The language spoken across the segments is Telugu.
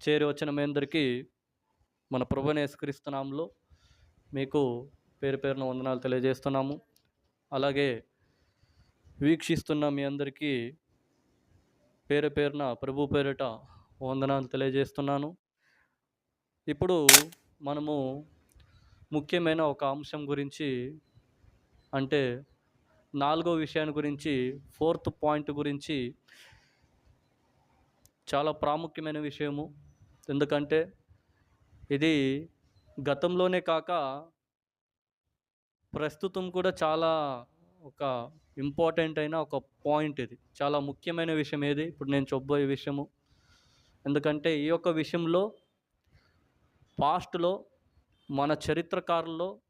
చేరి వచ్చిన మీ అందరికీ మన ప్రభుని యేసుక్రీస్తునామంలో మీకు పేరు పేరున వందనాలు తెలియజేస్తున్నాము. అలాగే వీక్షిస్తున్న మీ అందరికీ పేరు పేరున ప్రభు పేరిట వందనాలు తెలియజేస్తున్నాను. ఇప్పుడు మనము ముఖ్యమైన ఒక అంశం గురించి అంటే నాలుగో విషయాన్ని గురించి ఫోర్త్ పాయింట్ గురించి చాలా ప్రాముఖ్యమైన విషయము. ఎందుకంటే ఇది గతంలోనే కాక ప్రస్తుతం కూడా చాలా ఒక ఇంపార్టెంట్ అయిన ఒక పాయింట్ ఇది. చాలా ముఖ్యమైన విషయం ఏది? ఇప్పుడు నేను చెప్పబోయే విషయము. ఎందుకంటే ఈ యొక్క విషయంలో పాస్ట్లో మన చరిత్రకారుల్లో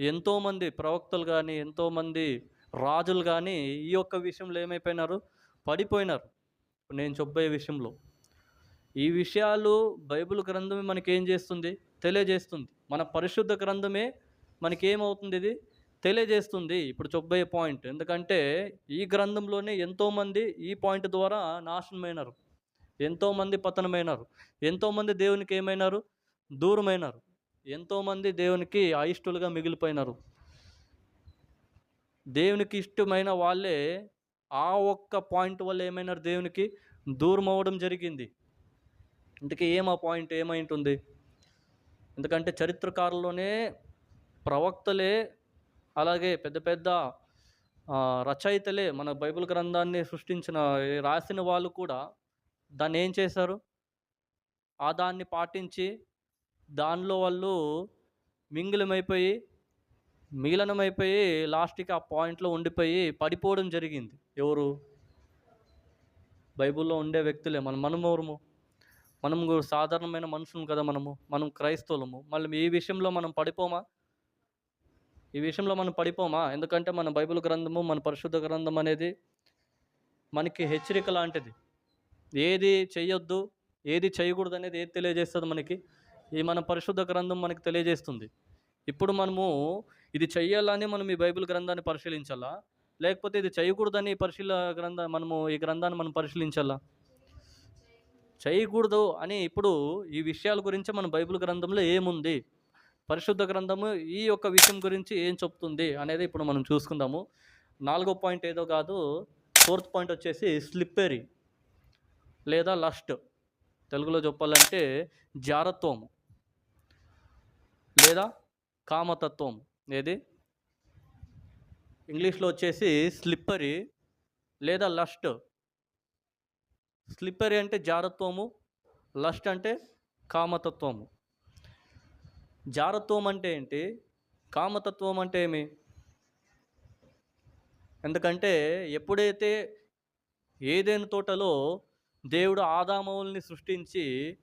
ఎంతోమంది ప్రవక్తలు కానీ ఎంతోమంది రాజులు కానీ ఈ యొక్క విషయంలో ఏమైపోయినారు? పడిపోయినారు. నేను చెప్పే విషయంలో. ఈ విషయాలు బైబిల్ గ్రంథమే మనకి ఏం చేస్తుంది? తెలియజేస్తుంది. మన పరిశుద్ధ గ్రంథమే మనకి ఏమవుతుంది ఇది? తెలియజేస్తుంది. ఇప్పుడు చెప్పబోయే పాయింట్. ఎందుకంటే ఈ గ్రంథంలోనే ఎంతోమంది ఈ పాయింట్ ద్వారా నాశనమైనారు. ఎంతోమంది పతనమైనారు. ఎంతోమంది దేవునికి ఏమైనారు? దూరమైనారు. ఎంతోమంది దేవునికి అయిష్టులుగా మిగిలిపోయినారు. దేవునికి ఇష్టమైన వాళ్ళే ఆ ఒక్క పాయింట్ వల్ల ఏమైనారు దేవునికి? దూరం అవ్వడం జరిగింది. ఇంతకీ ఏం ఆ పాయింట్ ఏమై ఉంటుంది ఎందుకంటే చరిత్రకారుల్లోనే ప్రవక్తలే అలాగే పెద్ద పెద్ద రచయితలే మన బైబిల్ గ్రంథాన్ని సృష్టించిన రాసిన వాళ్ళు కూడా దాన్ని ఏం చేశారు? ఆ దాన్ని పాటించి దానిలో వాళ్ళు మింగిలమైపోయి మిగిలనమైపోయి లాస్ట్కి ఆ పాయింట్లో ఉండిపోయి పడిపోవడం జరిగింది. ఎవరు? బైబిల్లో ఉండే వ్యక్తులే మనం మనమోరము మనం సాధారణమైన మనుషులం కదా మనము? మనం క్రైస్తవులము. మళ్ళీ ఈ విషయంలో మనం పడిపోమా? ఈ విషయంలో మనం పడిపోమా? ఎందుకంటే మన బైబిల్ గ్రంథము మన పరిశుద్ధ గ్రంథం అనేది మనకి హెచ్చరిక లాంటిది. ఏది చేయొద్దు ఏది చేయకూడదు అనేది ఏది తెలియజేస్తుంది మనకి? ఈ మన పరిశుద్ధ గ్రంథం మనకు తెలియజేస్తుంది. ఇప్పుడు మనము ఇది చెయ్యాలని మనం ఈ బైబిల్ గ్రంథాన్ని పరిశీలించాలా? లేకపోతే ఇది చేయకూడదని పరిశీల గ్రంథ మనము ఈ గ్రంథాన్ని మనం పరిశీలించాలా? చేయకూడదు అని ఇప్పుడు ఈ విషయాల గురించి మన బైబిల్ గ్రంథంలో ఏముంది? పరిశుద్ధ గ్రంథము ఈ యొక్క విషయం గురించి ఏం చెప్తుంది అనేది ఇప్పుడు మనం చూసుకుందాము. నాలుగో పాయింట్ ఏదో కాదు ఫోర్త్ పాయింట్ వచ్చేసి స్లిప్పరీ లేదా లస్ట్. తెలుగులో చెప్పాలంటే జారత్వము. లేదా కామతత్వం? ఏది? ఇంగ్లీష్లో వచ్చేసి స్లిప్పరీ లేదా లస్ట్ స్లిప్పరీ అంటే జారత్వము లస్ట్ అంటే కామతత్వము. జారత్వం అంటే ఏంటి? కామతత్వం అంటే ఏమి? ఎందుకంటే ఎప్పుడైతే ఏదైనా తోటలో దేవుడు ఆదామవుల్ని సృష్టించి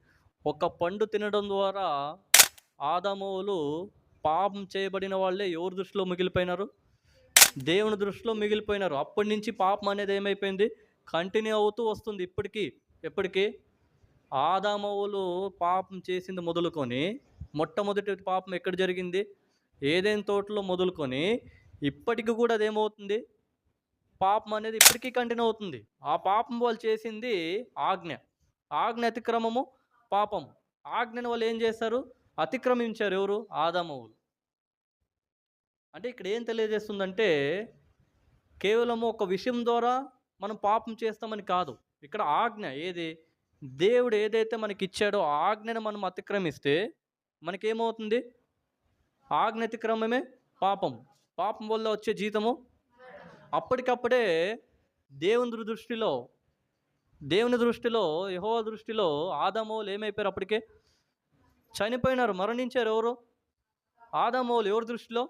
ఒక పండు తినడం ద్వారా ఆదామవులు పాపం చేయబడిన వాళ్ళే ఎవరి దృష్టిలో మిగిలిపోయినారు? దేవుని దృష్టిలో మిగిలిపోయినారు. అప్పటి నుంచి పాపం అనేది ఏమైపోయింది? కంటిన్యూ అవుతూ వస్తుంది. ఇప్పటికీ ఎప్పటికీ? ఆదామవులు పాపం చేసింది మొదలుకొని మొట్టమొదటి పాపం ఎక్కడ జరిగింది? ఏదైనా తోటలో మొదలుకొని ఇప్పటికి కూడా అదేమవుతుంది? పాపం అనేది ఇప్పటికీ కంటిన్యూ అవుతుంది. ఆ పాపం వాళ్ళు చేసింది ఆజ్ఞ. ఆజ్ఞ అతిక్రమము పాపం ఆజ్ఞను వాళ్ళు ఏం చేస్తారు అతిక్రమించారు ఎవరు? ఆదామవులు అంటే ఇక్కడ ఏం తెలియజేస్తుందంటే కేవలం ఒక విషయం ద్వారా మనం పాపం చేస్తామని కాదు. ఇక్కడ ఆజ్ఞ ఏది? దేవుడు ఏదైతే మనకి ఇచ్చాడో ఆజ్ఞను మనం అతిక్రమిస్తే మనకేమవుతుంది? ఆజ్ఞ అతిక్రమమే పాపం. పాపం వల్ల వచ్చే జీతము? అప్పటికప్పుడే దేవుని దృష్టిలో దేవుని దృష్టిలో యహోవ దృష్టిలో ఆదామోలు ఏమైపోయారు అప్పటికే? చనిపోయినారు మరణించారు ఎవరు? ఆదామోలు ఎవరి దృష్టిలో?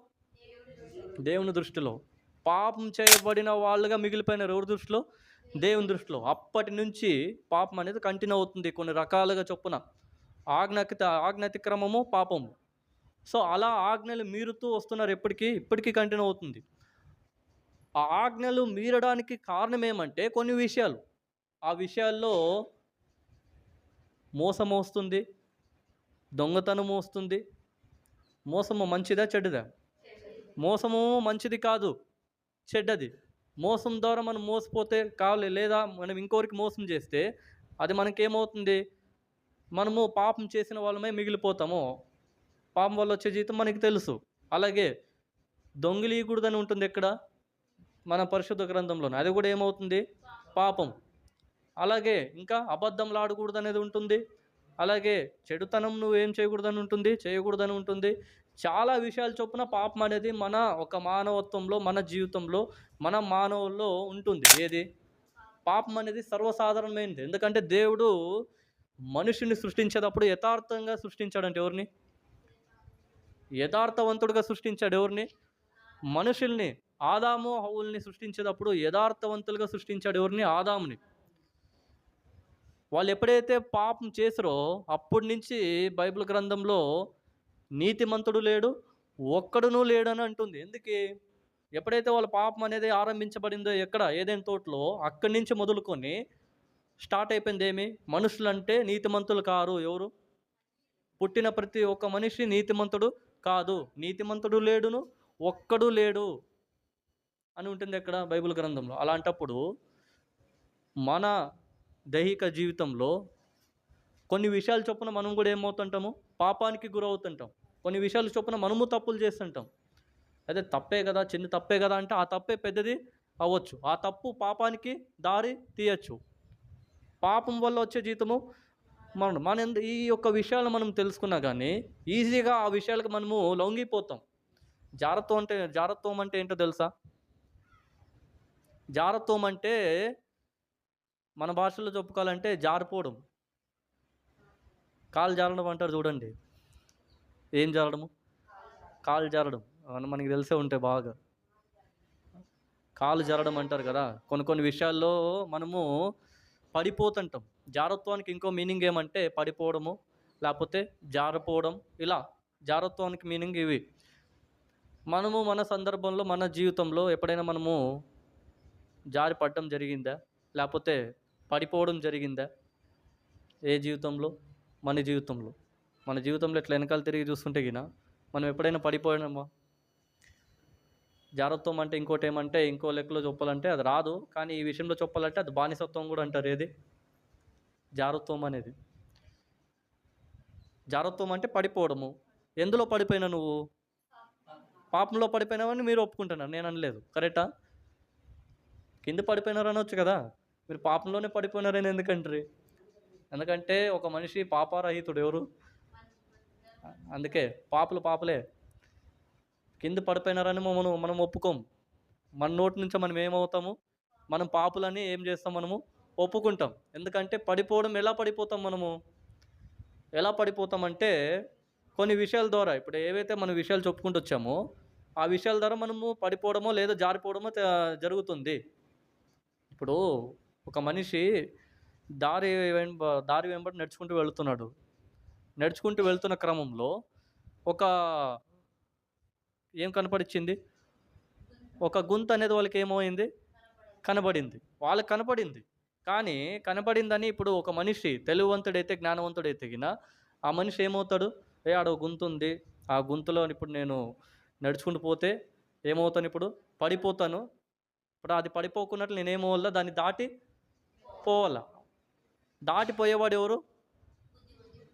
దేవుని దృష్టిలో. పాపం చేయబడిన వాళ్ళుగా మిగిలిపోయినారు ఎవరి దృష్టిలో? దేవుని దృష్టిలో. అప్పటి నుంచి పాపం అనేది కంటిన్యూ అవుతుంది కొన్ని రకాలుగా చొప్పున. ఆజ్ఞకి ఆజ్ఞాతిక్రమము పాపము. సో అలా ఆజ్ఞలు మీరుతూ వస్తున్నారు ఎప్పటికీ ఇప్పటికీ కంటిన్యూ అవుతుంది. ఆ ఆజ్ఞలు మీరడానికి కారణం ఏమంటే కొన్ని విషయాలు. ఆ విషయాల్లో మోసం వస్తుంది దొంగతనం వస్తుంది. మోసము మంచిదా చెడ్డదా? మోసము మంచిది కాదు చెడ్డది. మోసం ద్వారా మనం మోసపోతే కావాలి లేదా మనం ఇంకోరికి మోసం చేస్తే అది మనకేమవుతుంది? మనము పాపం చేసిన వాళ్ళమే మిగిలిపోతాము. పాపం వల్ల వచ్చే జీతం మనకి తెలుసు. అలాగే దొంగిలీయకూడదని ఉంటుంది ఎక్కడ? మన పరిశుద్ధ గ్రంథంలో అది కూడా ఏమవుతుంది? పాపం. అలాగే ఇంకా అబద్ధంలు ఆడకూడదు అనేది ఉంటుంది. అలాగే చెడుతనం నువ్వు ఏం చేయకూడదని ఉంటుంది చేయకూడదని ఉంటుంది చాలా విషయాలు చొప్పున పాపం అనేది మన ఒక మానవత్వంలో మన జీవితంలో మన మానవుల్లో ఉంటుంది. ఏది? పాపం అనేది సర్వసాధారణమైనది. ఎందుకంటే దేవుడు మనుషుని సృష్టించేటప్పుడు యథార్థంగా సృష్టించాడంటే ఎవరిని? యథార్థవంతుడిగా సృష్టించాడు ఎవరిని? మనుషుల్ని. ఆదాము హౌల్ని సృష్టించేటప్పుడు యథార్థవంతులుగా సృష్టించాడు ఎవరిని? ఆదాముని. వాళ్ళు ఎప్పుడైతే పాపం చేసారో అప్పటి నుంచి బైబిల్ గ్రంథంలో నీతిమంతుడు లేడు ఒక్కడునూ లేడు అని అంటుంది. ఎందుకే? ఎప్పుడైతే వాళ్ళ పాపం అనేది ఆరంభించబడిందో ఎక్కడ? ఏదైనా తోటలో. అక్కడి నుంచి మొదలుకొని స్టార్ట్ అయిపోయింది ఏమి? మనుషులంటే నీతిమంతులు కారు. ఎవరు? పుట్టిన ప్రతి ఒక్క మనిషి నీతిమంతుడు కాదు. నీతిమంతుడు లేడును ఒక్కడు లేడు అని ఉంటుంది ఎక్కడ? బైబిల్ గ్రంథంలో. అలాంటప్పుడు మన దైహిక జీవితంలో కొన్ని విషయాలు చొప్పున మనం కూడా ఏమవుతుంటాము? పాపానికి గురవుతుంటాం. కొన్ని విషయాలు చొప్పున మనము తప్పులు చేస్తుంటాం. అదే తప్పే కదా చిన్న తప్పే కదా అంటే ఆ తప్పే పెద్దది అవ్వచ్చు. ఆ తప్పు పాపానికి దారి తీయచ్చు. పాపం వల్ల వచ్చే జీతము మనం మన ఎందు- ఈ యొక్క విషయాలు మనం తెలుసుకున్నా కానీ ఈజీగా ఆ విషయాలకు మనము లొంగిపోతాం. జారత్వం అంటే జారత్వం అంటే ఏంటో తెలుసా? జారత్వం అంటే మన భాషలో చెప్పుకోవాలంటే జారిపోవడం. కాలు జారడం అంటారు చూడండి. ఏం జారడము? కాలు జారడం. మనకి తెలిసే ఉంటాయి బాగా. కాలు జారడం అంటారు కదా. కొన్ని కొన్ని విషయాల్లో మనము పడిపోతుంటాం. జారత్వానికి ఇంకో మీనింగ్ ఏమంటే పడిపోవడము లేకపోతే జారిపోవడం. ఇలా జారత్వానికి మీనింగ్ ఇవి. మనము మన సందర్భంలో మన జీవితంలో ఎప్పుడైనా మనము జారి పడడం జరిగిందా? లేకపోతే పడిపోవడం జరిగిందా? ఏ జీవితంలో? మన జీవితంలో. మన జీవితంలో ఇట్లా వెనకాల తిరిగి చూస్తుంటే గిన మనం ఎప్పుడైనా పడిపోయామా జారత్వం అంటే ఇంకోటి ఏమంటే ఇంకో లెక్కలో చెప్పాలంటే అది రాదు. కానీ ఈ విషయంలో చెప్పాలంటే అది బానిసత్వం కూడా అంటారు. ఏది? జారత్వం అనేది. జారత్వం అంటే పడిపోవడము. ఎందులో పడిపోయినా నువ్వు? పాపంలో పడిపోయినావని మీరు ఒప్పుకుంటున్నారు. నేను అనలేదు. కరెక్టా? కింద పడిపోయినారు అనొచ్చు కదా. మీరు పాపంలోనే పడిపోయినారని ఎందుకంటారు? ఎందుకంటే ఒక మనిషి పాపారహితుడు ఎవరు? అందుకే పాపలు పాపలే. కింద పడిపోయినారని మనం మనం ఒప్పుకోం. మన నోటి నుంచి మనం ఏమవుతాము? మనం పాపులని ఏం చేస్తాం మనము? ఒప్పుకుంటాం. ఎందుకంటే పడిపోవడం ఎలా పడిపోతాం మనము? ఎలా పడిపోతామంటే కొన్ని విషయాల ద్వారా ఇప్పుడు ఏవైతే మన విషయాలు చెప్పుకుంటూ వచ్చామో ఆ విషయాల ద్వారా మనము పడిపోవడమో లేదా జారిపోవడమో జరుగుతుంది. ఇప్పుడు ఒక మనిషి దారి వెంబ దారి వెంబడి నడుచుకుంటూ వెళుతున్నాడు. నడుచుకుంటూ వెళ్తున్న క్రమంలో ఒక ఏం కనపడిచ్చింది? ఒక గుంత అనేది వాళ్ళకి ఏమైంది కనబడింది. వాళ్ళకి కనపడింది. కానీ కనపడిందని ఇప్పుడు ఒక మనిషి తెలివంతుడైతే జ్ఞానవంతుడైతే గిన ఆ మనిషి ఏమవుతాడు? ఏ ఆడ గుంత ఉంది. ఆ గుంతలో ఇప్పుడు నేను నడుచుకుంటూ పోతే ఏమవుతాను ఇప్పుడు? పడిపోతాను. ఇప్పుడు అది పడిపోకున్నట్లు నేనేమోవాలా దాన్ని దాటి పోవాలా? దాటిపోయేవాడు ఎవరు?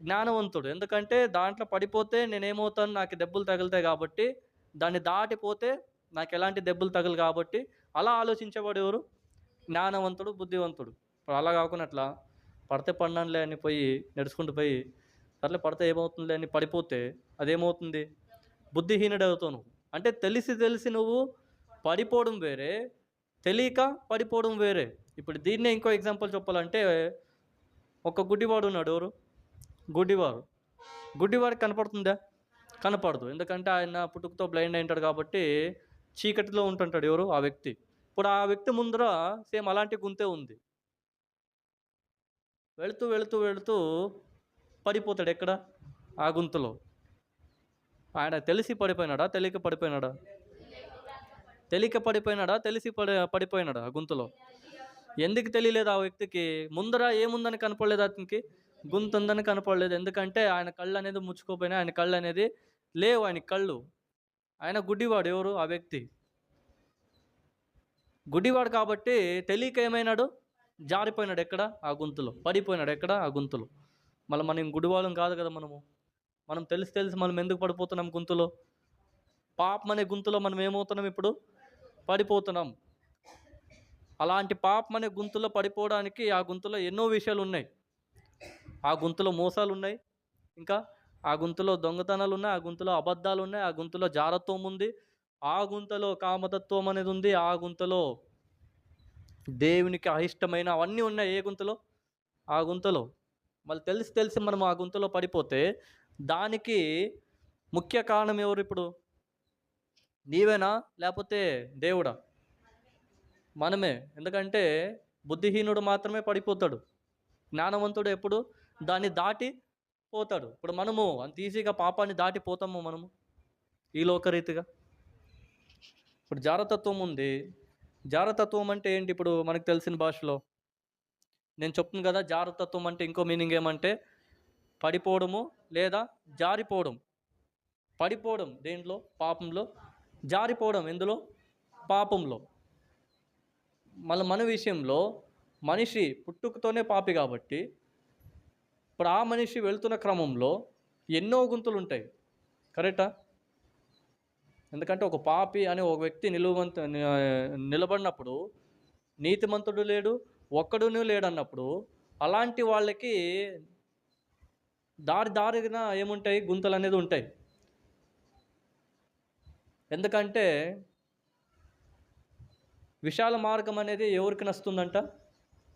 జ్ఞానవంతుడు. ఎందుకంటే దాంట్లో పడిపోతే నేనేమవుతాను నాకు దెబ్బలు తగులుతాయి కాబట్టి దాన్ని దాటిపోతే నాకు ఎలాంటి దెబ్బలు తగలు కాబట్టి అలా ఆలోచించేవాడు ఎవరు? జ్ఞానవంతుడు బుద్ధివంతుడు. ఇప్పుడు అలా కాకుండా అట్లా పడితే పడినానులే అని పోయి నడుచుకుంటూ పోయి సర్లే పడితే ఏమవుతుందిలే అని పడిపోతే అదేమవుతుంది? బుద్ధిహీనుడు అవుతావు నువ్వు. అంటే తెలిసి తెలిసి నువ్వు పడిపోవడం వేరే తెలియక పడిపోవడం వేరే. ఇప్పుడు దీన్నే ఇంకో ఎగ్జాంపుల్ చెప్పాలంటే ఒక గుడ్డివాడు ఉన్నాడు ఎవరు? గుడ్డివాడు గుడ్డివాడికి కనపడుతుందా? కనపడదు. ఎందుకంటే ఆయన పుట్టుకతో బ్లైండ్ అయింటాడు కాబట్టి చీకటిలో ఉంటుంటాడు ఎవరు? ఆ వ్యక్తి. ఇప్పుడు ఆ వ్యక్తి ముందర సేమ్ అలాంటి గుంతే ఉంది. వెళుతూ వెళుతూ వెళుతూ పడిపోతాడు ఎక్కడ? ఆ గుంతలో. ఆయన తెలిసి పడిపోయినాడా? తెలియక పడిపోయినాడా? తెలియక పడిపోయినాడా? తెలిసి పడి పడిపోయినాడా ఆ గుంతలో? ఎందుకు తెలియలేదు ఆ వ్యక్తికి? ముందర ఏముందని కనపడలేదు అతనికి? గుంత ఉందని కనపడలేదు. ఎందుకంటే ఆయన కళ్ళు అనేది ముచ్చుకోపోయినా ఆయన కళ్ళు అనేది లేవు ఆయన కళ్ళు. ఆయన గుడ్డివాడు ఎవరు? ఆ వ్యక్తి. గుడ్డివాడు కాబట్టి తెలియక ఏమైనాడు? జారిపోయినాడు ఎక్కడ? ఆ గుంతలో. పడిపోయినాడు ఎక్కడ? ఆ గుంతలో. మళ్ళీ మనం గుడివాళ్ళం కాదు కదా మనము. మనం తెలిసి తెలిసి మనం ఎందుకు పడిపోతున్నాం గుంతులో? పాపం అనే గుంతలో మనం ఏమవుతున్నాం ఇప్పుడు? పడిపోతున్నాం. అలాంటి పాపం అనే గుంతలో పడిపోవడానికి ఆ గుంతలో ఎన్నో విషయాలు ఉన్నాయి ఆ గుంతలో మోసాలు ఉన్నాయి ఇంకా ఆ గుంతలో దొంగతనాలు ఉన్నాయి ఆ గుంతలో అబద్ధాలు ఉన్నాయి ఆ గుంతలో జారత్వం ఉంది ఆ గుంతలో కామతత్వం అనేది ఉంది ఆ గుంతలో దేవునికి అయిష్టమైన అవన్నీ ఉన్నాయి. ఏ గుంతలో? ఆ గుంతలో. మళ్ళీ తెలిసి తెలిసి మనం ఆ గుంతలో పడిపోతే దానికి ముఖ్య కారణం ఎవరు ఇప్పుడు? నీవేనా? లేకపోతే దేవుడా? మనమే. ఎందుకంటే బుద్ధిహీనుడు మాత్రమే పడిపోతాడు. జ్ఞానవంతుడు ఎప్పుడు దాన్ని దాటి పోతాడు. ఇప్పుడు మనము అంత ఈజీగా పాపాన్ని దాటిపోతాము మనము? ఈ లోకరీతిగా? ఇప్పుడు జారతత్వం ఉంది. జారతత్వం అంటే ఏంటి? ఇప్పుడు మనకు తెలిసిన భాషలో నేను చెప్తున్నాను కదా జారతత్వం అంటే ఇంకో మీనింగ్ ఏమంటే పడిపోవడము లేదా జారిపోవడం. పడిపోవడం దేంట్లో? పాపంలో. జారిపోవడం ఎందులో? పాపంలో. మళ్ళీ మన విషయంలో మనిషి పుట్టుకతోనే పాపి కాబట్టి ఇప్పుడు ఆ మనిషి వెళ్తున్న క్రమంలో ఎన్నో గుంతలు ఉంటాయి కరెక్టా? ఎందుకంటే ఒక పాపి అనే ఒక వ్యక్తి నిలువంత నిలబడినప్పుడు నీతిమంతుడు లేడు ఒక్కడును లేడు అన్నప్పుడు అలాంటి వాళ్ళకి దారి దారిన ఏముంటాయి? గుంతలు అనేది ఉంటాయి. ఎందుకంటే విశాల మార్గం అనేది ఎవరికి నస్తుందంట?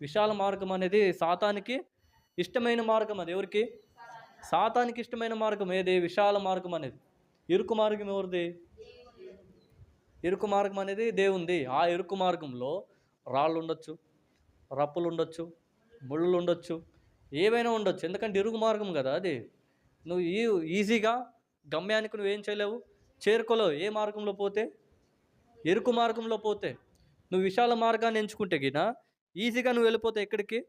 విశాల మార్గం అనేది సాతానికి ఇష్టమైన మార్గం అది. ఎవరికి? సాతానికి ఇష్టమైన మార్గం ఏది? విశాల మార్గం అనేది. ఇరుకు మార్గం ఎవరిది? ఇరుకు మార్గం అనేది దేవుంది. ఆ ఇరుకు మార్గంలో రాళ్ళు ఉండొచ్చు రప్పులు ఉండొచ్చు ముళ్ళు ఉండొచ్చు ఏవైనా ఉండొచ్చు. ఎందుకంటే ఇరుగు మార్గం కదా అది. నువ్వు ఈ ఈజీగా గమ్యానికి నువ్వేం చేయలేవు చేరుకోలేవు. ఏ మార్గంలో పోతే? ఇరుకు మార్గంలో పోతే. నువ్వు విశాల మార్గాన్ని ఎంచుకుంటే గిన ఈజీగా నువ్వు వెళ్ళిపోతావు ఎక్కడికి?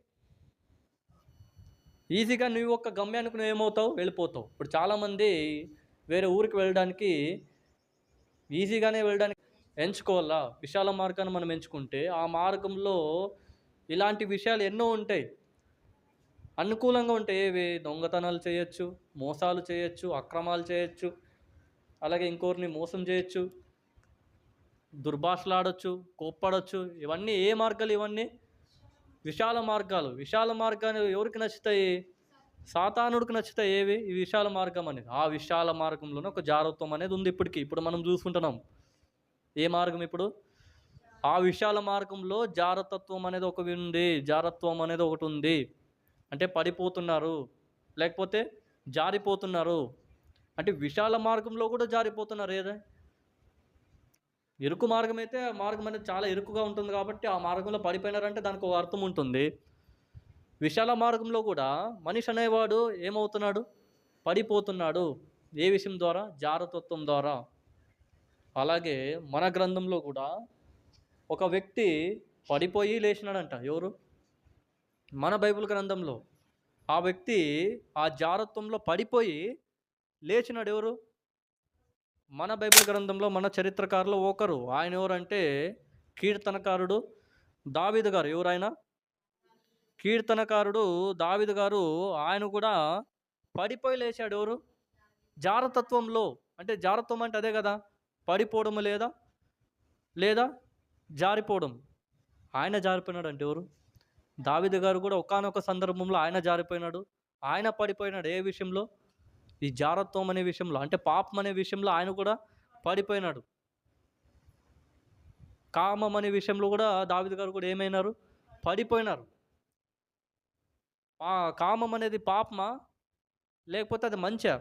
ఈజీగా నువ్వు ఒక్క గమ్యానికి నువ్వు ఏమవుతావు? వెళ్ళిపోతావు. ఇప్పుడు చాలామంది వేరే ఊరికి వెళ్ళడానికి ఈజీగానే వెళ్ళడానికి ఎంచుకోవాలా? విశాల మార్గాన్ని మనం ఎంచుకుంటే ఆ మార్గంలో ఇలాంటి విషయాలు ఎన్నో ఉంటాయి. అనుకూలంగా ఉంటాయి. ఏవి? దొంగతనాలు చేయొచ్చు మోసాలు చేయొచ్చు అక్రమాలు చేయొచ్చు అలాగే ఇంకోరిని మోసం చేయొచ్చు. దుర్భాషలాడొచ్చు కోప్పడొచ్చు ఇవన్నీ ఏ మార్గాలు ఇవన్నీ? విశాల మార్గాలు. విశాల మార్గాలు ఎవరికి నచ్చుతాయి? సాతానుడికి నచ్చుతాయి ఏవి? ఈ విశాల మార్గం అనేది. ఆ విశాల మార్గంలోనే ఒక జారత్వం అనేది ఉంది ఇప్పటికి. ఇప్పుడు మనం చూసుకుంటున్నాం. ఏ మార్గం ఇప్పుడు? ఆ విశాల మార్గంలో జారతత్వం అనేది ఒక ఉంది. జారత్వం అనేది ఒకటి ఉంది. అంటే పడిపోతున్నారు. లేకపోతే జారిపోతున్నారు. అంటే విశాల మార్గంలో కూడా జారిపోతున్నారు ఏదే? ఇరుకు మార్గం అయితే ఆ మార్గం అనేది చాలా ఇరుకుగా ఉంటుంది కాబట్టి ఆ మార్గంలో పడిపోయినారంటే దానికి ఒక అర్థం ఉంటుంది. విశాల మార్గంలో కూడా మనిషి అనేవాడు ఏమవుతున్నాడు? పడిపోతున్నాడు. ఏ విషయం ద్వారా? జారతత్వం ద్వారా. అలాగే మన గ్రంథంలో కూడా ఒక వ్యక్తి పడిపోయి లేచినాడంట. ఎవరు? మన బైబిల్ గ్రంథంలో. ఆ వ్యక్తి ఆ జారత్వంలో పడిపోయి లేచినాడు ఎవరు? మన బైబిల్ గ్రంథంలో మన చరిత్రకారులు ఒకరు. ఆయన ఎవరంటే కీర్తనకారుడు దావీదు గారు. ఎవరైనా? కీర్తనకారుడు దావీదు గారు. ఆయన కూడా పడిపోయి లేచాడు ఎవరు? జారతత్వంలో. అంటే జారత్వం అంటే అదే కదా? పడిపోవడం లేదా? లేదా? జారిపోవడం. ఆయన జారిపోయినాడు అంటే ఎవరు? దావిద గారు కూడా ఒకానొక సందర్భంలో ఆయన జారిపోయినాడు. ఆయన పడిపోయినాడు. ఏ విషయంలో? ఈ జారత్వం అనే విషయంలో అంటే పాపం అనే విషయంలో ఆయన కూడా పడిపోయినాడు కామం అనే విషయంలో కూడా దావిద గారు కూడా ఏమైనారు? పడిపోయినారు కామం అనేది పాపమా? లేకపోతే అది మంచా?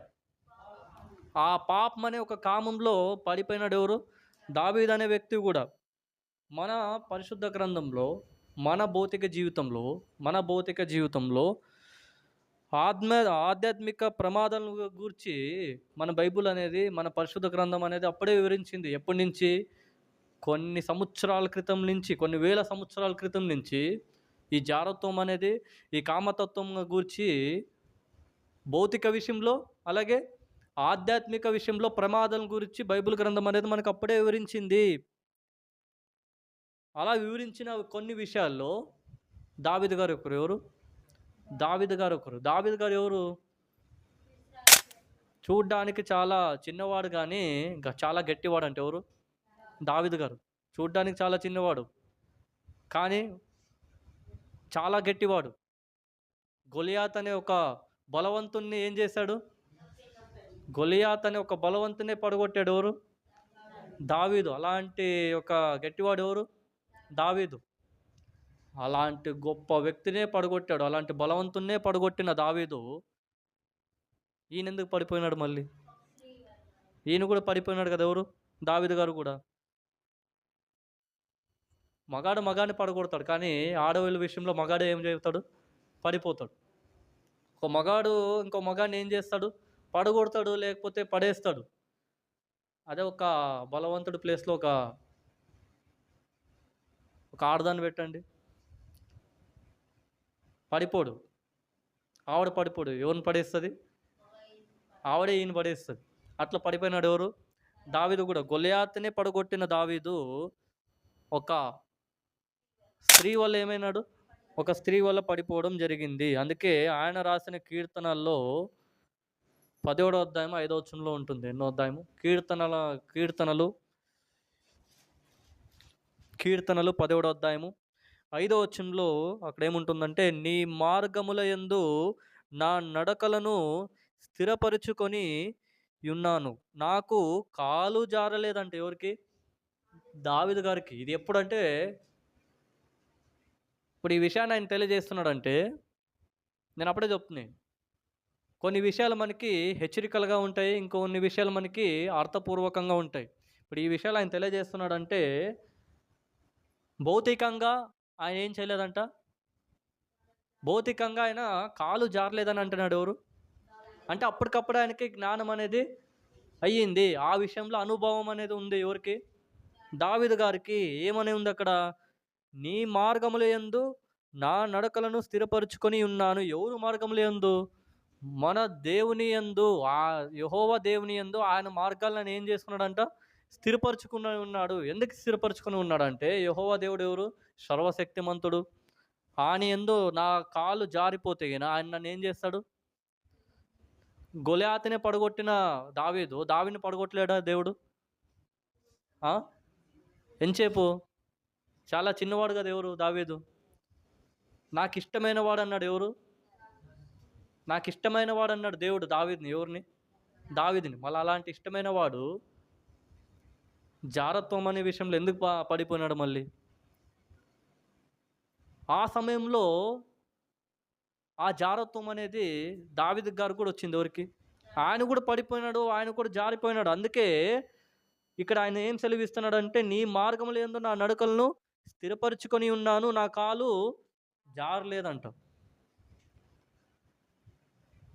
ఆ పాపం అనే ఒక కామంలో పడిపోయినాడు ఎవరు? దావీద్ అనే వ్యక్తి కూడా. మన పరిశుద్ధ గ్రంథంలో మన భౌతిక జీవితంలో మన భౌతిక జీవితంలో ఆత్మ ఆధ్యాత్మిక ప్రమాదాలను గూర్చి మన బైబుల్ అనేది మన పరిశుద్ధ గ్రంథం అనేది అప్పుడే వివరించింది. ఎప్పటి నుంచి? కొన్ని సంవత్సరాల క్రితం నుంచి కొన్ని వేల సంవత్సరాల క్రితం నుంచి ఈ జారత్వం అనేది ఈ కామతత్వం గూర్చి భౌతిక విషయంలో అలాగే ఆధ్యాత్మిక విషయంలో ప్రమాదం గురించి బైబిల్ గ్రంథం అనేది మనకు అప్పుడే వివరించింది. అలా వివరించిన కొన్ని విషయాల్లో దావిద్ గారు ఎవరు? దావిద్ గారు ఒకరు. దావిద్ గారు ఎవరు? చూడ్డానికి చాలా చిన్నవాడు కానీ చాలా గట్టివాడు అంటే ఎవరు? దావిద్ గారు. చూడ్డానికి చాలా చిన్నవాడు. కానీ చాలా గట్టివాడు. గొలియాత్ అనే ఒక బలవంతుణ్ణి ఏం చేశాడు? గొలియాత్ అనే ఒక బలవంతునే పడగొట్టాడు ఎవరు? దావీదు. అలాంటి ఒక గట్టివాడు ఎవరు? దావీదు. అలాంటి గొప్ప వ్యక్తినే పడగొట్టాడు. అలాంటి బలవంతున్నే పడగొట్టిన దావీదు. ఈయన ఎందుకు పడిపోయినాడు మళ్ళీ? ఈయన కూడా పడిపోయినాడు కదా ఎవరు? దావీదు గారు కూడా. మగాడు మగాడిని పడగొడతాడు. కానీ ఆడవాళ్ళ విషయంలో మగాడు ఏం చేస్తాడు? పడిపోతాడు. ఒక మగాడు ఇంకో మగాడిని ఏం చేస్తాడు? పడగొడతాడు లేకపోతే పడేస్తాడు. అదే ఒక బలవంతుడి ప్లేస్లో ఒక ఒక ఆడదాన్ని పెట్టండి. పడిపోడు. ఆవిడ పడిపోడు. ఎవరిని పడేస్తుంది? ఆవిడే ఈయన పడేస్తుంది. అట్లా పడిపోయినాడు ఎవరు? దావీదు కూడా. గొలియాత్నే పడగొట్టిన దావీదు ఒక స్త్రీ వల్ల ఏమైనాడు? ఒక స్త్రీ వల్ల పడిపోవడం జరిగింది. అందుకే ఆయన రాసిన కీర్తనల్లో పదిహేడో అధ్యాయం ఐదో వచనంలో ఉంటుంది. ఎన్నో అధ్యాయము? కీర్తనల కీర్తనలు కీర్తనలు పదిహేడో అధ్యాయము. ఐదో వచనంలో అక్కడ ఏముంటుందంటే నీ మార్గముల యందు నా నడకలను స్థిరపరుచుకొని ఉన్నాను. నాకు కాలు జారలేదంటే ఎవరికి? దావిద గారికి. ఇది ఎప్పుడంటే ఇప్పుడు ఈ విషయాన్ని ఆయన తెలియజేస్తున్నాడంటే నేను అప్పుడే చెప్తున్నాను కొన్ని విషయాలు మనకి హెచ్చరికలుగా ఉంటాయి ఇంకొన్ని విషయాలు మనకి అర్థపూర్వకంగా ఉంటాయి. ఇప్పుడు ఈ విషయాలు ఆయన తెలియజేస్తున్నాడంటే భౌతికంగా ఆయన ఏం చేయలేదంట? భౌతికంగా ఆయన కాలు జారలేదని అంటున్నాడు ఎవరు? అంటే అప్పటికప్పుడు ఆయనకి జ్ఞానం అనేది అయ్యింది. ఆ విషయంలో అనుభవం అనేది ఉంది ఎవరికి? దావిద గారికి. ఏమని ఉంది అక్కడ? నీ మార్గముల యందు నా నడకలను స్థిరపరుచుకొని ఉన్నాను. ఎవరు మార్గముల ఎందు మన దేవుని యందు. ఆ యహోవ దేవుని యందు ఆయన మార్గాలను ఏం చేసుకున్నాడంట? స్థిరపరచుకుని ఉన్నాడు. ఎందుకు స్థిరపరచుకుని ఉన్నాడంటే యహోవా దేవుడు ఎవరు? సర్వశక్తిమంతుడు. ఆయన ఎందు నా కాలు జారిపోతే ఆయన నన్ను ఏం చేస్తాడు? గొలియాతనే పడగొట్టిన దావీదు. దావిని పడగొట్టలేడా దేవుడు? ఎంచేపు? చాలా చిన్నవాడు కదా ఎవరు దావీదు? నాకు ఇష్టమైన వాడు అన్నాడు ఎవరు? నాకు ఇష్టమైన వాడు అన్నాడు దేవుడు దావీదిని. ఎవరిని? దావీదుని. మళ్ళీ అలాంటి ఇష్టమైన వాడు జారత్వం అనే విషయంలో ఎందుకు పడిపోయినాడు మళ్ళీ? ఆ సమయంలో ఆ జారత్వం అనేది దావిద్ గారు కూడా వచ్చింది ఎవరికి? ఆయన కూడా పడిపోయినాడు ఆయన కూడా జారిపోయినాడు. అందుకే ఇక్కడ ఆయన ఏం సెలవిస్తున్నాడు అంటే నీ మార్గములు ఏందో నా నడకలను స్థిరపరుచుకొని ఉన్నాను నా కాలు జారలేదంట.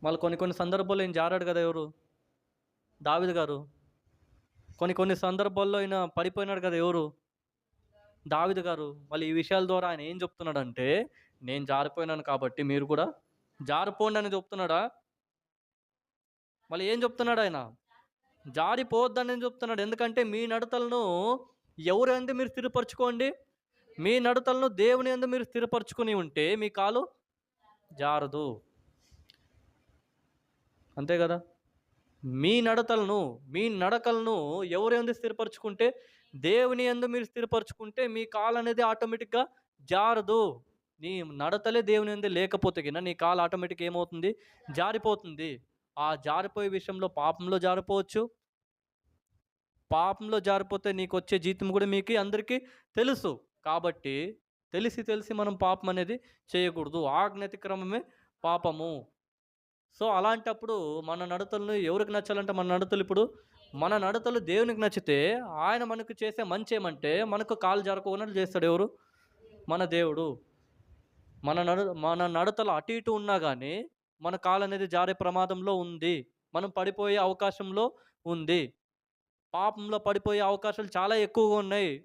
మళ్ళీ కొన్ని కొన్ని సందర్భాల్లో ఏం జారాడు కదా ఎవరు? దావిద్ గారు. కొన్ని కొన్ని సందర్భాల్లో ఆయన పడిపోయినాడు కదా ఎవరు? దావిద్ గారు. మళ్ళీ ఈ విషయాల ద్వారా ఆయన ఏం చెప్తున్నాడంటే నేను జారిపోయినాను కాబట్టి మీరు కూడా జారిపోండి అని చెప్తున్నాడా? మళ్ళీ ఏం చెప్తున్నాడు ఆయన? జారిపోవద్దని చెప్తున్నాడు. ఎందుకంటే మీ నడతలను ఎవరు ఎందు మీరు స్థిరపరచుకోండి? మీ నడతలను దేవుని ఎందు మీరు స్థిరపరచుకుని ఉంటే మీ కాలు జారదు. అంతే కదా? మీ నడతలను మీ నడకలను ఎవరి ఎందు స్థిరపరచుకుంటే దేవుని ఎందు మీరు స్థిరపరచుకుంటే మీ కాలు అనేది ఆటోమేటిక్గా జారదు. నీ నడతలే దేవుని ఎందు లేకపోతే కింద నీ కాలు ఆటోమేటిక్ ఏమవుతుంది? జారిపోతుంది. ఆ జారిపోయే విషయంలో పాపంలో జారిపోవచ్చు. పాపంలో జారిపోతే నీకు వచ్చే జీతం కూడా మీకు అందరికీ తెలుసు. కాబట్టి తెలిసి తెలిసి మనం పాపం అనేది చేయకూడదు. ఆజ్ఞాతిక్రమమే పాపము. సో అలాంటప్పుడు మన నడతలను ఎవరికి నచ్చాలంటే మన నడతలు ఇప్పుడు? మన నడతలు దేవునికి నచ్చితే ఆయన మనకు చేసే మంచి ఏమంటే మనకు కాలు జరగకుండా చేస్తాడు ఎవరు? మన దేవుడు. మన నడు మన నడతలు అటు ఇటు ఉన్నా కానీ మన కాలు అనేది జారే ప్రమాదంలో ఉంది. మనం పడిపోయే అవకాశంలో ఉంది. పాపంలో పడిపోయే అవకాశాలు చాలా ఎక్కువగా ఉన్నాయి.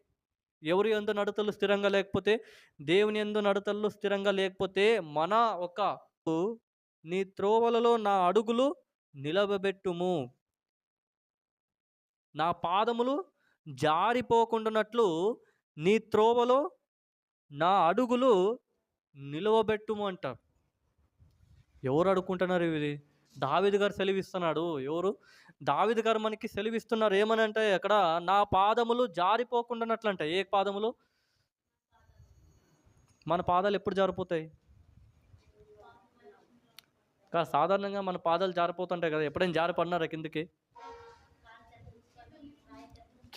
ఎవరి ఎందు నడతలు స్థిరంగా లేకపోతే దేవుని ఎందు నడతలు స్థిరంగా లేకపోతే మన ఒక నీ త్రోవలలో నా అడుగులు నిలవబెట్టుము. నా పాదములు జారిపోకుండానట్లు నీ త్రోవలో నా అడుగులు నిలవబెట్టుము అంట. ఎవరు అడుక్కుంటున్నారు ఇది దావిద్ గారు సెలవిస్తున్నాడు. ఎవరు? దావిద్ గారు మనకి సెలవిస్తున్నారు ఏమని అంటే అక్కడ నా పాదములు జారిపోకుండానట్లంట. ఏ పాదములు? మన పాదాలు ఎప్పుడు జారిపోతాయి? కాదు సాధారణంగా మన పాదాలు జారిపోతుంటాయి కదా ఎప్పుడైనా జారిపడినారా కిందకి?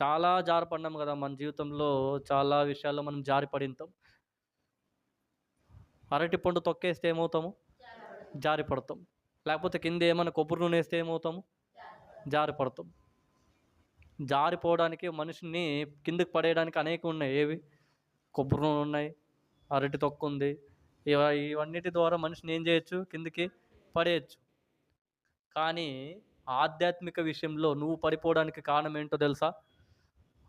చాలా జారిపడినాం కదా మన జీవితంలో చాలా విషయాల్లో మనం జారిపడింతాం అరటి పండు తొక్కేస్తే ఏమవుతాము? జారిపడతాం. లేకపోతే కింద ఏమైనా కొబ్బరి నూనె వేస్తే ఏమవుతాము? జారిపడతాం. జారిపోవడానికి మనిషిని కిందకి పడేయడానికి అనేక ఉన్నాయి. ఏవి? కొబ్బరి నూనె ఉన్నాయి అరటి తొక్కు ఉంది. ఇవ ఇవన్నిటి ద్వారా మనిషిని ఏం చేయొచ్చు? కిందకి పడేయచ్చు. కానీ ఆధ్యాత్మిక విషయంలో నువ్వు పడిపోవడానికి కారణం ఏంటో తెలుసా?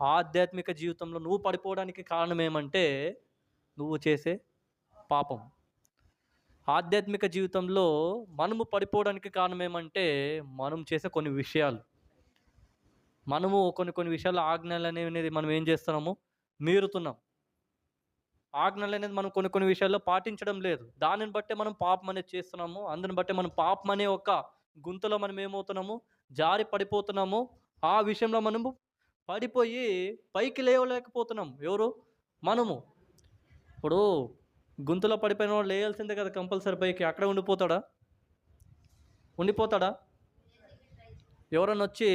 ఆధ్యాత్మిక జీవితంలో నువ్వు పడిపోవడానికి కారణం ఏమంటే నువ్వు చేసే పాపం. ఆధ్యాత్మిక జీవితంలో మనము పడిపోవడానికి కారణం ఏమంటే మనం చేసే కొన్ని విషయాలు. మనము కొన్ని కొన్ని విషయాలు ఆజ్ఞలు అనేది మనం ఏం చేస్తున్నాము? మీరుతున్నాం. ఆజ్ఞలు అనేది మనం కొన్ని కొన్ని విషయాల్లో పాటించడం లేదు. దానిని బట్టే మనం పాపం అనేది చేస్తున్నాము. అందుని బట్టే మనం పాపం అనే ఒక గుంతలో మనం ఏమవుతున్నాము? జారి పడిపోతున్నాము. ఆ విషయంలో మనము పడిపోయి పైకి లేవలేకపోతున్నాం ఎవరు? మనము. ఇప్పుడు గుంతలో పడిపోయిన వాడు లేయాల్సిందే కదా కంపల్సరీ పైకి. అక్కడే ఉండిపోతాడా? ఉండిపోతాడా? ఎవరన్నా వచ్చి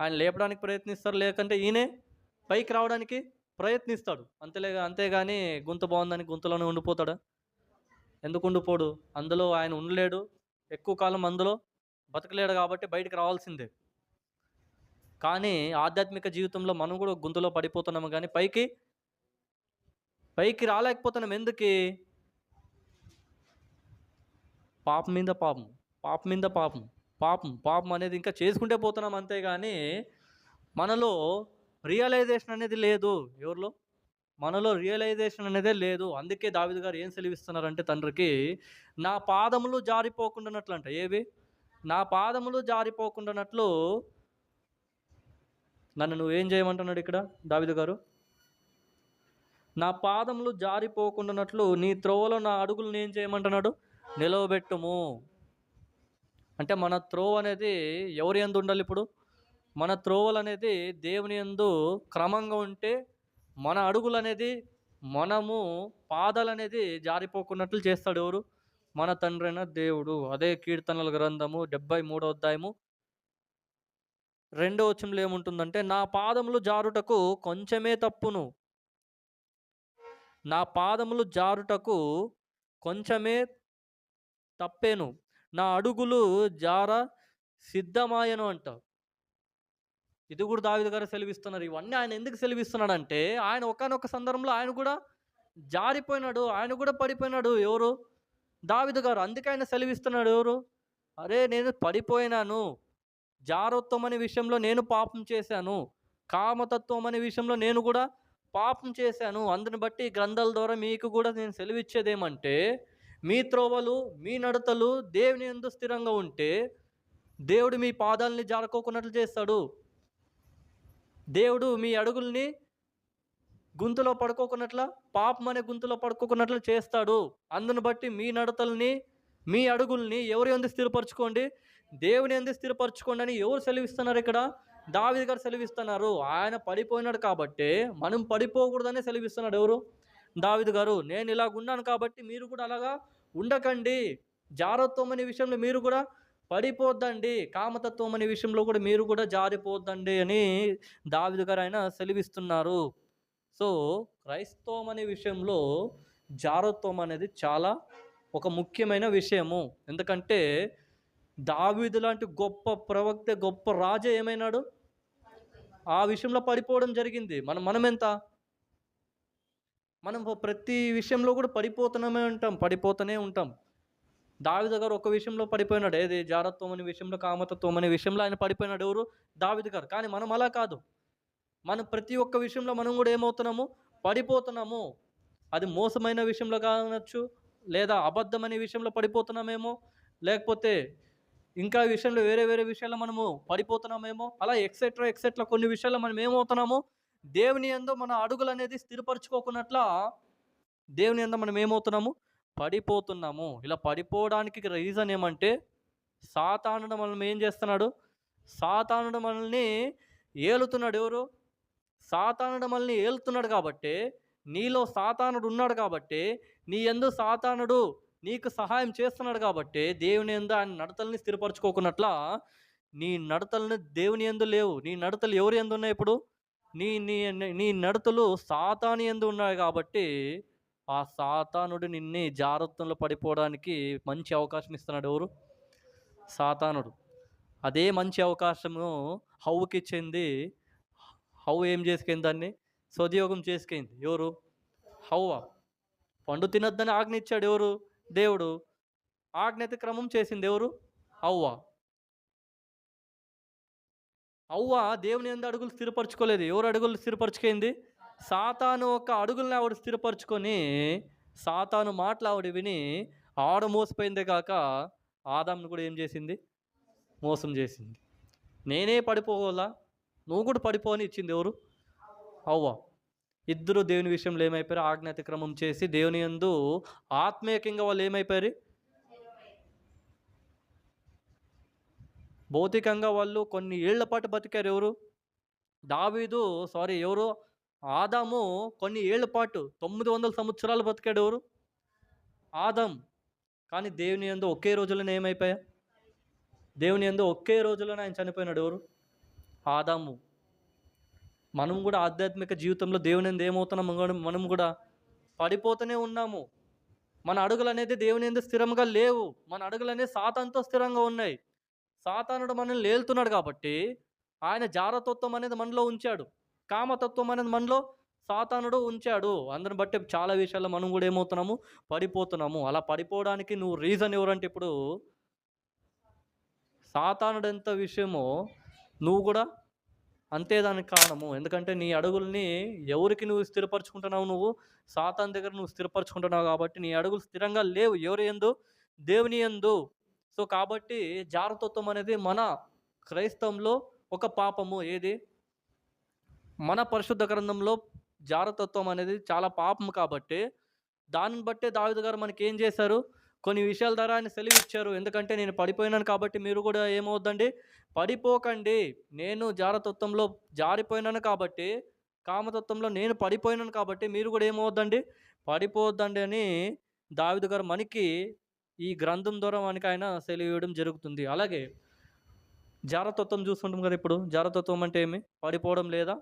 ఆయన లేపడానికి ప్రయత్నిస్తారు? లేకంటే ఈయనే పైకి రావడానికి? ప్రయత్నిస్తాడు. అంతేలే అంతేగాని గుంత బాగుందని గుంతలోనే ఉండిపోతాడా? ఎందుకు ఉండిపోడు? అందులో ఆయన ఉండలేడు. ఎక్కువ కాలం అందులో బతకలేడు కాబట్టి బయటకు రావాల్సిందే. కానీ ఆధ్యాత్మిక జీవితంలో మనం కూడా గుంతలో పడిపోతున్నాము కానీ పైకి పైకి రాలేకపోతున్నాం. ఎందుకు? పాపం మీద పాపం పాపం మీద పాపం పాపం పాపం అనేది ఇంకా చేసుకుంటే పోతున్నాం అంతేగాని మనలో రియలైజేషన్ అనేది లేదు ఎవరిలో? మనలో రియలైజేషన్ అనేదే లేదు. అందుకే దావిద్ గారు ఏం సెలవిస్తున్నారంటే తండ్రికి నా పాదములు జారిపోకుండానట్లంట. ఏవి? నా పాదములు జారిపోకుండానట్లు నన్ను నువ్వేం చేయమంటున్నాడు ఇక్కడ దావిద్ గారు? నా పాదములు జారిపోకుండానట్లు నీ త్రోవలో నా అడుగులు ఏం చేయమంటున్నాడు? నిలవబెట్టుము. అంటే మన త్రో అనేది ఎవరి ఎందు ఉండాలి ఇప్పుడు? మన త్రోవలు అనేది దేవుని యందు క్రమంగా ఉంటే మన అడుగులు అనేది మనము పాదాలు అనేది జారిపోకున్నట్లు చేస్తాడు ఎవరు? మన తండ్రి అయిన దేవుడు. అదే కీర్తనల గ్రంథము డెబ్బై మూడో అధ్యాయము. రెండో వచనంలో ఏముంటుందంటే నా పాదములు జారుటకు కొంచెమే తప్పును. నా పాదములు జారుటకు కొంచెమే తప్పేను. నా అడుగులు జార సిద్ధమాయను అంటావు ఇది కూడా దావిద గారు సెలవిస్తున్నారు. ఇవన్నీ ఆయన ఎందుకు సెలవిస్తున్నాడంటే ఆయన ఒకనొక సందర్భంలో ఆయన కూడా జారిపోయినాడు ఆయన కూడా పడిపోయినాడు. ఎవరు? దావిద గారు. అందుకే ఆయన సెలవిస్తున్నాడు. ఎవరు? అరే నేను పడిపోయినాను. జారత్వం అనే విషయంలో నేను పాపం చేశాను. కామతత్వం అనే విషయంలో నేను కూడా పాపం చేశాను. అందుని బట్టి గ్రంథాల ద్వారా మీకు కూడా నేను సెలవిచ్చేది ఏమంటే మీ త్రోవలు మీ నడతలు దేవుని ఎందు స్థిరంగా ఉంటే దేవుడు మీ పాదాలని జారుకోకున్నట్లు చేస్తాడు. దేవుడు మీ అడుగుల్ని గుంతులో పడుకోకున్నట్ల పాపం అనే గుంతులో పడుకోకున్నట్లు చేస్తాడు. అందును బట్టి మీ నడతల్ని మీ అడుగుల్ని ఎవరి ఎందు స్థిరపరచుకోండి? దేవుని ఎందు స్థిరపరచుకోండి అని ఎవరు సెలవిస్తున్నారు ఇక్కడ? దావిది గారు సెలవిస్తున్నారు. ఆయన పడిపోయినాడు కాబట్టి మనం పడిపోకూడదని సెలవిస్తున్నాడు ఎవరు? దావిది గారు నేను ఇలాగ ఉన్నాను కాబట్టి మీరు కూడా అలాగా ఉండకండి. జారత్వం అనే విషయంలో మీరు కూడా పడిపోద్దండి. కామతత్వం అనే విషయంలో కూడా మీరు కూడా జారిపోద్దండి అని దావిదు గారు ఆయన సెలవిస్తున్నారు. సో క్రైస్తవం అనే విషయంలో జారత్వం అనేది చాలా ఒక ముఖ్యమైన విషయము. ఎందుకంటే దావీదు లాంటి గొప్ప ప్రవక్త గొప్ప రాజు ఏమైనాడు? ఆ విషయంలో పడిపోవడం జరిగింది. మనం మనం ఎంత మనం ప్రతి విషయంలో కూడా పడిపోతూనే ఉంటాం పడిపోతూనే ఉంటాం. దావిద గారు ఒక విషయంలో పడిపోయినాడు. ఏది? జారత్వం అనే విషయంలో కామతత్వం అనే విషయంలో ఆయన పడిపోయినాడు ఎవరు? దావిద గారు. కానీ మనం అలా కాదు. మనం ప్రతి ఒక్క విషయంలో మనం కూడా ఏమవుతున్నాము? పడిపోతున్నాము. అది మోసమైన విషయంలో కావచ్చు లేదా అబద్ధం అనే విషయంలో పడిపోతున్నామేమో లేకపోతే ఇంకా విషయంలో వేరే వేరే విషయాల్లో మనము పడిపోతున్నామేమో అలా ఎక్సెట్రా ఎక్సెట్రా కొన్ని విషయాల్లో మనం ఏమవుతున్నాము? దేవుని ఎందు మన అడుగులు అనేది స్థిరపరచుకోకున్నట్ల దేవుని ఎందు మనం ఏమవుతున్నాము? పడిపోతున్నాము. ఇలా పడిపోవడానికి రీజన్ ఏమంటే సాతానుడు మనల్ని ఏం చేస్తున్నాడు? సాతానుడు మనల్ని ఏలుతున్నాడు ఎవరు? సాతానుడు మనల్ని ఏలుతున్నాడు కాబట్టి నీలో సాతానుడు ఉన్నాడు కాబట్టి నీ ఎందు సాతానుడు నీకు సహాయం చేస్తున్నాడు కాబట్టి దేవుని ఎందు ఆయన నడతల్ని స్థిరపరచుకోకున్నట్ల నీ నడతలను దేవుని ఎందు లేవు. నీ నడతలు ఎవరి ఎందు ఉన్నాయి ఇప్పుడు? నీ నీ నీ నడతలు సాతాని ఎందు ఉన్నాయి కాబట్టి ఆ సాతానుడు నిన్ని జాగ్రత్తలో పడిపోవడానికి మంచి అవకాశం ఇస్తున్నాడు ఎవరు? సాతానుడు. అదే మంచి అవకాశము హౌకి ఇచ్చింది. హౌ ఏం చేసుకుంది దాన్ని? సదుయోగం చేసుకుంది. ఎవరు? హౌవ పండు తినొద్దని ఆజ్ఞ ఇచ్చాడు ఎవరు? దేవుడు. ఆజ్ఞత క్రమం చేసింది ఎవరు? హౌవ అవ్వ దేవుని ఎందు అడుగులు స్థిరపరచుకోలేదు. ఎవరు అడుగులు స్థిరపరచుకైంది? సాతాను ఒక అడుగుల్ని ఆవిడ స్థిరపరచుకొని సాతాను మాటలు ఆవిడ విని ఆడ మోసపోయిందే కాక ఆదాంను కూడా ఏం చేసింది? మోసం చేసింది. నేనే పడిపోవాలా? నువ్వు కూడా పడిపోని ఇచ్చింది ఎవరు? అవ్వ. ఇద్దరు దేవుని విషయంలో ఏమైపోయారు? ఆజ్ఞాత క్రమం చేసి దేవుని యందు ఆత్మీయకంగా వాళ్ళు ఏమైపోయారు? భౌతికంగా వాళ్ళు కొన్ని ఏళ్ళ పాటు బతికారు ఎవరు? దావీదు సారీ ఎవరు? ఆదాము కొన్ని ఏళ్ళ పాటు తొమ్మిది వందల సంవత్సరాలు బతికాడు ఎవరు? ఆదాం. కానీ దేవుని ఎందు ఒకే రోజులోనే ఏమైపోయా? దేవుని ఎందు ఒకే రోజులోనే ఆయన చనిపోయినాడు ఎవరు? ఆదాము. మనం కూడా ఆధ్యాత్మిక జీవితంలో దేవుని ఎందు ఏమవుతున్నాము మనం- కూడా పడిపోతూనే ఉన్నాము. మన అడుగులు అనేది దేవుని ఎందు స్థిరంగా లేవు. మన అడుగులు అనేది సాతాన్తో స్థిరంగా ఉన్నాయి. సాతానుడు మనల్ని లేలుతున్నాడు కాబట్టి ఆయన జారతత్వం అనేది మనలో ఉంచాడు. కామతత్వం అనేది మనలో సాతానుడు ఉంచాడు. అందరిని బట్టి చాలా విషయాల్లో మనం కూడా ఏమవుతున్నాము? పడిపోతున్నాము. అలా పడిపోవడానికి నువ్వు రీజన్ ఎవరంటే ఇప్పుడు సాతానుడు ఎంత విషయమో నువ్వు కూడా అంతే దానికి కారణము. ఎందుకంటే నీ అడుగుల్ని ఎవరికి నువ్వు స్థిరపరచుకుంటున్నావు నువ్వు? సాతాన్ దగ్గర నువ్వు స్థిరపరచుకుంటున్నావు కాబట్టి నీ అడుగులు స్థిరంగా లేవు. ఎవరి ఎందు? దేవుని ఎందు. సో కాబట్టి జారతత్వం అనేది మన క్రైస్తవంలో ఒక పాపము. ఏది? మన పరిశుద్ధ గ్రంథంలో జారతత్వం అనేది చాలా పాపం కాబట్టి దానిని బట్టే దావిద గారు మనకి ఏం చేశారు? కొన్ని విషయాల ద్వారా ఆయన సెలవు ఇచ్చారు ఎందుకంటే నేను పడిపోయినాను కాబట్టి మీరు కూడా ఏమవుద్దండి? పడిపోకండి. నేను జారతత్వంలో జారిపోయినాను కాబట్టి కామతత్వంలో నేను పడిపోయినాను కాబట్టి మీరు కూడా ఏమవుద్దండి? పడిపోవద్దండి అని దావిద గారు మనకి ఈ గ్రంథం ద్వారా మనకి ఆయన సెలవు జరుగుతుంది. అలాగే జారతత్వం చూస్తుంటాం కదా ఇప్పుడు. జారతత్వం అంటే ఏమి? పడిపోవడం లేదా?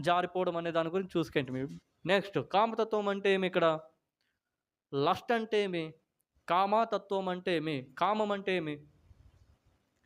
జారిపోవడం అనే దాని గురించి చూసుకోండి మీరు. నెక్స్ట్ కామతత్వం అంటే ఏమి ఇక్కడ? లస్ట్ అంటే ఏమి? కామతత్వం అంటే ఏమి? కామం అంటే ఏమి?